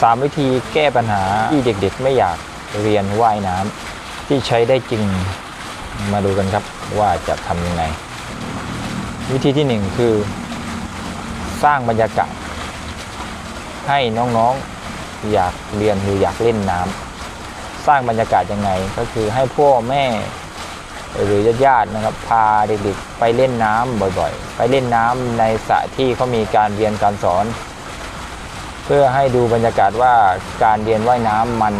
สามวิธีแก้ปัญหาที่เด็กๆ ไม่อยากเรียนว่ายน้ำที่ใช้ได้จริงมาดูกันครับว่าจะทำยังไง วิธีที่หนึ่งคือ สร้างบรรยากาศ ให้น้องๆอยากเรียนหรืออยากเล่นน้ำสร้างบรรยากาศยังไงก็คือให้พ่อแม่หรือญาติๆนะครับพาเด็กๆไปเล่นน้ำบ่อยๆ ไปเล่นน้ำในสระที่เขามีการเรียนการสอน พื่อให้ดูบรรยากาศว่าการเรียนว่ายน้ำมัน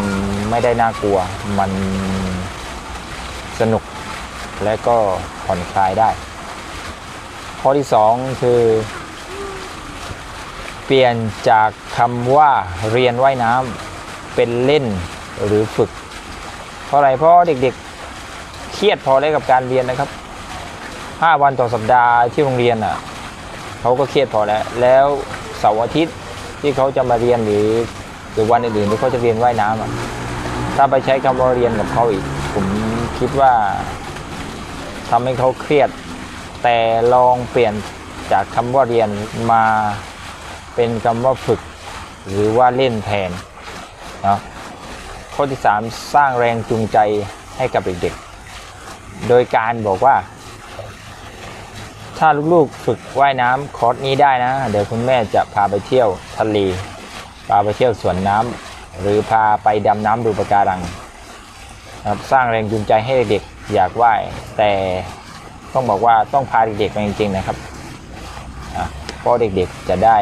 ไม่ได้น่ากลัว มันสนุกและก็ผ่อนคลายได้ ข้อที่สองคือ เปลี่ยนจากคำว่าเรียนว่ายน้ำเป็นเล่นหรือฝึก เพราะอะไรเพราะเด็กๆเครียดพอแล้วกับการเรียนนะครับ 5 วันต่อสัปดาห์ที่โรงเรียนอะเขาก็เครียดพอแล้ว แล้วเสาร์อาทิตย์ ที่เขาจะมาเรียนหรือหรือวันอื่นๆที่เขาจะเรียนว่ายน้ำอะถ้าไปใช้คำว่าเรียนกับเขาอีก ผมคิดว่าทำให้เขาเครียด แต่ลองเปลี่ยนจากคำว่าเรียนมาเป็นคำว่าฝึก หรือว่าเล่นแทนเนาะข้อที่ 3 สร้างแรงจูงใจให้กับเด็กๆ โดยการบอกว่า ถ้าลูกๆฝึกว่ายน้ำคอร์สนี้ได้นะ เดี๋ยวคุณแม่จะพาไปเที่ยวทะเลพาไปเที่ยวสวนน้ำหรือพาไปดำน้ำดูปะการังนะครับสร้างแรงจูงใจให้เด็กๆอยากว่ายแต่ต้องบอกว่าต้องพาเด็กๆมาจริงๆนะครับเพราะเด็กๆจะได้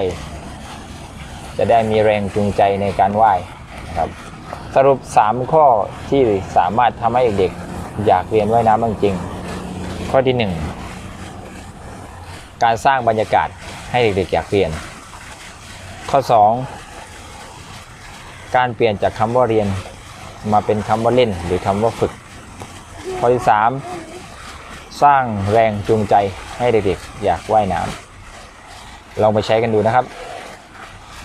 จะได้มีแรงจูงใจในการว่ายนะครับสรุป 3 ข้อที่สามารถทำให้เด็กๆอยากเรียนว่ายน้ำจริง ข้อที่ 1 การสร้างบรรยากาศให้เด็กๆอยากเรียน ข้อ 2 การเปลี่ยนจากคำว่าเรียนมาเป็นคำว่าเล่นหรือคำว่าฝึก ข้อที่ 3 สร้างแรงจูงใจให้เด็กๆอยากว่ายน้ำลองไปใช้กันดูนะครับ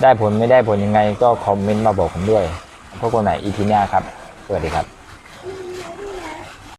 ได้ผลไม่ได้ผลยังไงก็คอมเมนต์มาบอกผมด้วยพบกันใหม่อีพีหน้าครับ สวัสดีครับ